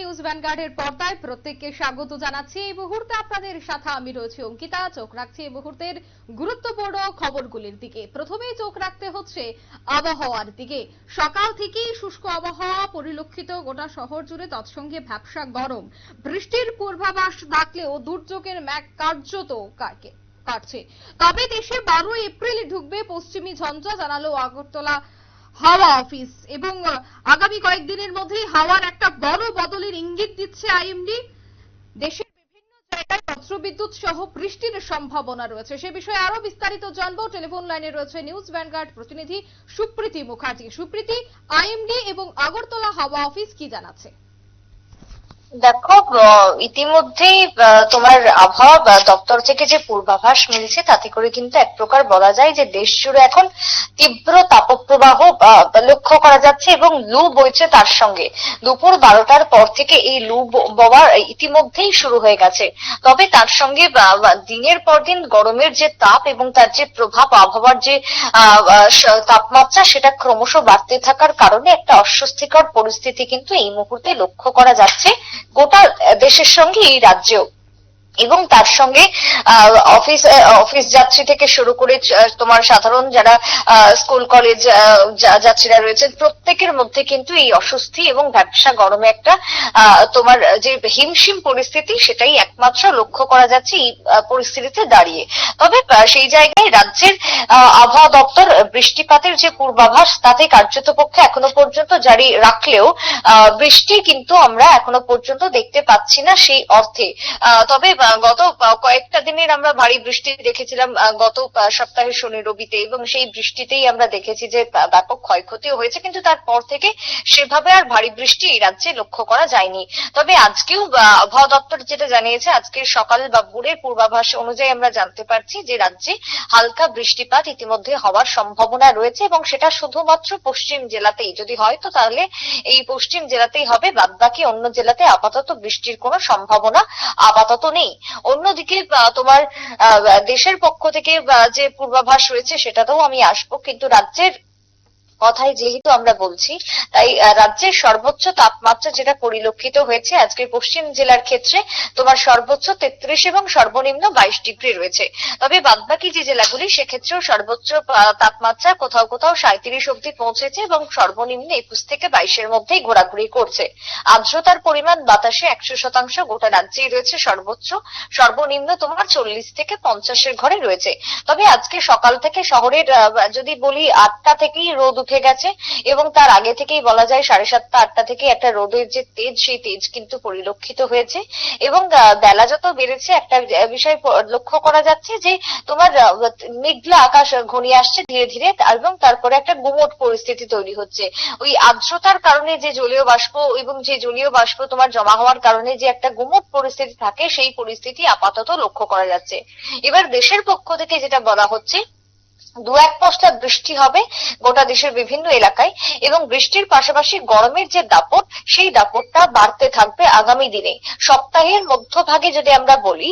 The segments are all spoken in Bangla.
নিউজ ভ্যানগার্ডের পর্দায় প্রত্যেককে স্বাগত জানাচ্ছি। এই মুহূর্তে আপনাদের সাথে আমি রয়েছি অঙ্কিতা। চোখ রাখছি এই মুহূর্তের গুরুত্বপূর্ণ খবরগুলির দিকে। প্রথমেই চোখ রাখতে হচ্ছে আবহাওয়ার দিকে। সকাল থেকেই শুষ্ক আবহাওয়া পরিলক্ষিত গোটা শহর জুড়ে তৎসঙ্গে ভ্যাবসা গরম। বৃষ্টির পূর্বাভাস থাকলেও দুর্যোগের ম্যাক কার্যত কাকে কাটছে। তবে দেশে বারো এপ্রিলে ঢুকবে পশ্চিমী ঝঞ্ঝা, জানালো আগরতলা হাওয়া অফিস। এবং আগামী কয়েকদিনের মধ্যেই হাওয়ার একটা বড় বদলের ইঙ্গিত দিচ্ছে আইএমডি। দেশের বিভিন্ন জায়গায় বজ্রবিদ্যুৎ সহ বৃষ্টির সম্ভাবনা রয়েছে। সে বিষয়ে আরও বিস্তারিত জানব। টেলিফোন লাইনে রয়েছে নিউজ ভ্যানগার্ড প্রতিনিধি সুপ্রীতি মুখার্জি। সুপ্রীতি, আইএমডি এবং আগরতলা হাওয়া অফিস কি জানাচ্ছে? দেখো ইতিমধ্যেই তোমার আবহাওয়া দপ্তর থেকে যে পূর্বাভাস মিলছে, তাতে করে কিন্তু এক প্রকার বলা যায় যে দেশ জুড়ে এখন তীব্র তাপপ্রবাহ লক্ষ্য করা যাচ্ছে এবং লু বইছে তার সঙ্গে। দুপুর বারোটার পর থেকে এই লু বওয়া ইতিমধ্যেই শুরু হয়ে গেছে। তবে তার সঙ্গে দিনের পর দিন গরমের যে তাপ এবং তার যে প্রভাব, আবহাওয়ার যে তাপমাত্রা, সেটা ক্রমশ বাড়তে থাকার কারণে একটা অস্বস্তিকর পরিস্থিতি কিন্তু এই মুহূর্তে লক্ষ্য করা যাচ্ছে। গোটা দেশের সঙ্গে এই রাজ্যেও এবং তার সঙ্গে অফিস অফিস যাত্রী থেকে শুরু করে তোমার সাধারণ যারা স্কুল কলেজ যাত্রীরা রয়েছেন, প্রত্যেকের মধ্যে কিন্তু এই অস্বস্তি এবং ব্যবসা গরমে একটা তোমার যে হিমশিম পরিস্থিতি, সেটাই একমাত্র লক্ষ্য করা যাচ্ছে এই পরিস্থিতিতে দাঁড়িয়ে। তবে সেই জায়গায় রাজ্যের আবহাওয়া দপ্তর বৃষ্টিপাতের যে পূর্বাভাস, তাতে কার্যত পক্ষে এখনও পর্যন্ত জারি রাখলেও বৃষ্টি কিন্তু আমরা এখনও পর্যন্ত দেখতে পাচ্ছি না সেই অর্থে। তবে গত কয়েকটা দিনের আমরা ভারী বৃষ্টি দেখেছিলাম গত সপ্তাহে শনি, রবিতে, এবং সেই বৃষ্টিতেই আমরা দেখেছি যে ব্যাপক ক্ষয়ক্ষতিও হয়েছে, কিন্তু তারপর থেকে সেভাবে আর ভারী বৃষ্টি এই রাজ্যে লক্ষ্য করা যায়নি। তবে আজকেও আবহাওয়া দপ্তর যেটা জানিয়েছে আজকের সকাল বা ভোরের পূর্বাভাস অনুযায়ী আমরা জানতে পারছি যে রাজ্যে হালকা বৃষ্টিপাত ইতিমধ্যে হওয়ার সম্ভাবনা রয়েছে এবং সেটা শুধুমাত্র পশ্চিম জেলাতেই যদি হয়, তো তাহলে এই পশ্চিম জেলাতেই হবে। বাদ বাকি অন্য জেলাতে আপাতত বৃষ্টির কোনো সম্ভাবনা আপাতত নেই। অন্যদিকে তোমার দেশের পক্ষ থেকে যে পূর্বাভাস রয়েছে সেটাতেও আমি আসব। কিন্তু রাজ্যের কথাই যেহেতু আমরা বলছি, তাই রাজ্যের সর্বোচ্চ তাপমাত্রা যেটা পরিলক্ষিত হয়েছে আজকে পশ্চিম জেলার ক্ষেত্রে, তোমার সর্বোচ্চ তেত্রিশ এবং সর্বনিম্ন বাইশ ডিগ্রি রয়েছে। তবে বাদবাকি যে জেলাগুলি, সেক্ষেত্রেও সর্বোচ্চ তাপমাত্রা কোথাও কোথাও সাঁত্রিশ অব্দি পৌঁছেছে এবং সর্বনিম্ন একুশ থেকে বাইশের মধ্যেই ঘোরাঘুরি করছে। আর্দ্রতার পরিমাণ বাতাসে একশো শতাংশ গোটা রাজ্যেই রয়েছে সর্বোচ্চ। সর্বনিম্ন তোমার চল্লিশ থেকে পঞ্চাশের ঘরে রয়েছে। তবে আজকে সকাল থেকে শহরের যদি বলি আটটা থেকেই রোদ উঠে গেছে এবং তার আগে থেকেই বলা যায় সাড়ে সাতটা, আটটা থেকে একটা রোদের যে তেজ, সেই তেজ কিন্তু পরিলক্ষিত হয়েছে। এবং বেলা যত বেড়েছে, একটা বিষয় লক্ষ্য করা যাচ্ছে যে তোমার মেঘলা আকাশ ঘনিয়ে আসছে ধীরে ধীরে, এবং তারপরে একটা গুমট পরিস্থিতি তৈরি হচ্ছে। ওই আর্দ্রতার কারণে যে জলীয় বাষ্প এবং যে জলীয় বাষ্প তোমার জমা হওয়ার কারণে যে একটা গুমট পরিস্থিতি থাকে, সেই পরিস্থিতি আপাতত লক্ষ্য করা যাচ্ছে। এবার দেশের পক্ষ থেকে যেটা বলা হচ্ছে দু এক পশলা বৃষ্টি হবে গোটা দেশের বিভিন্ন এলাকায় এবং বৃষ্টির পাশাপাশি গরমের যে দাপট, সেই দাপটটা বাড়তে থাকবে আগামী দিনে। সপ্তাহের মধ্যভাগে যদি আমরা বলি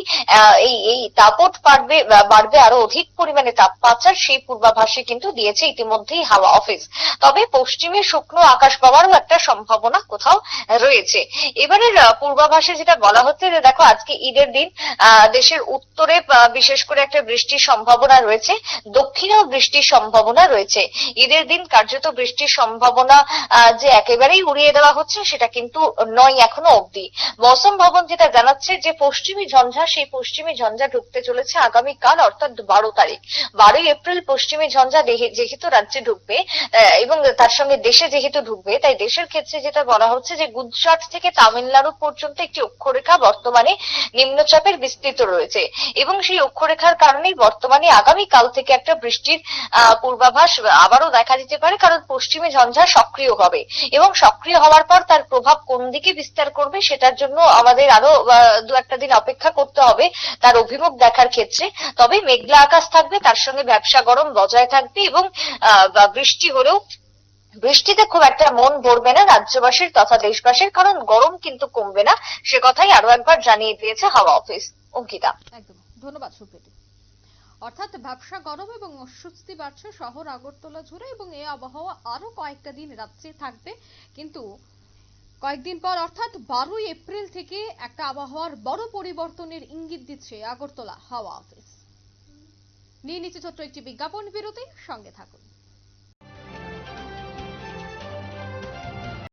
এই এই দাপট বাড়বে বাড়বে আরও অধিক পরিমাণে তাপমাত্রার সেই পূর্বাভাসে কিন্তু দিয়েছে ইতিমধ্যেই হাওয়া অফিস। তবে পশ্চিমে শুকনো আকাশ পাওয়ারও একটা সম্ভাবনা কোথাও রয়েছে। এবারের পূর্বাভাসে যেটা বলা হচ্ছে যে দেখো, আজকে ঈদের দিন দেশের উত্তরে বিশেষ করে একটা বৃষ্টির সম্ভাবনা রয়েছে। দক্ষিণেও বৃষ্টির সম্ভাবনা রয়েছে। ঈদের দিন কার্যত বৃষ্টির সম্ভাবনা যে একেবারেই উড়িয়ে দেওয়া হচ্ছে, সেটা কিন্তু নয় এখনও অবধি। মৌসুম ভবন যেটা জানাচ্ছে যে, পশ্চিমী ঝঞ্ঝা, সেই পশ্চিমী ঝঞ্ঝা ঢুকতে চলেছে আগামীকাল, অর্থাৎ বারো তারিখ। বারোই এপ্রিল পশ্চিমী ঝঞ্ঝা যেহেতু রাজ্যে ঢুকবে এবং তার সঙ্গে দেশে যেহেতু ঢুকবে, তাই দেশের ক্ষেত্রে যেটা বলা হচ্ছে যে, গুজরাট থেকে তামিলনাড়ু পর্যন্ত একটি অক্ষরেখা বর্তমানে নিম্নচাপের বিস্তৃত রয়েছে। এবং সেই অক্ষরেখার কারণেই বর্তমানে আগামী কাল থেকে একটা বৃষ্টির পূর্বাভাস আবারও দেখা দিতে পারে, কারণ পশ্চিমে ঝঞ্ঝা সক্রিয় হবে এবং সক্রিয় হওয়ার পর তার প্রভাব কোন দিকে বিস্তার করবে সেটার জন্য আমাদের আরও দু একটা দিন অপেক্ষা করতে হবে তার অভিমুখ দেখার ক্ষেত্রে। তবে মেঘলা আকাশ থাকবে, তার সঙ্গে ব্যবসা গরম বজায় থাকবে এবং বৃষ্টি হলেও বৃষ্টিতে খুব একটা মন ভরবে না রাজ্যবাসীর তথা দেশবাসীর, কারণ গরম কিন্তু কমবে না। সে কথাই আরও একবার জানিয়ে দিয়েছে হাওয়া অফিস। অঙ্কিতা। একদম। ধন্যবাদ সুপ্রীতি। অর্থাৎ ব্যবসা গরম এবং অস্বস্তি বাড়ছে, শহর আগরতলা জুড়ে এবং এই আবহাওয়া আরও কয়েকটা দিন রাত্রে থাকবে। কিন্তু কয়েকদিন পর অর্থাৎ বারোই এপ্রিল থেকে একটা আবহাওয়ার বড় পরিবর্তনের ইঙ্গিত দিচ্ছে আগরতলা হাওয়া অফিস। নিয়ে নিচ্ছে ছোট্ট একটি বিজ্ঞাপন বিরতি সঙ্গে থাকুন।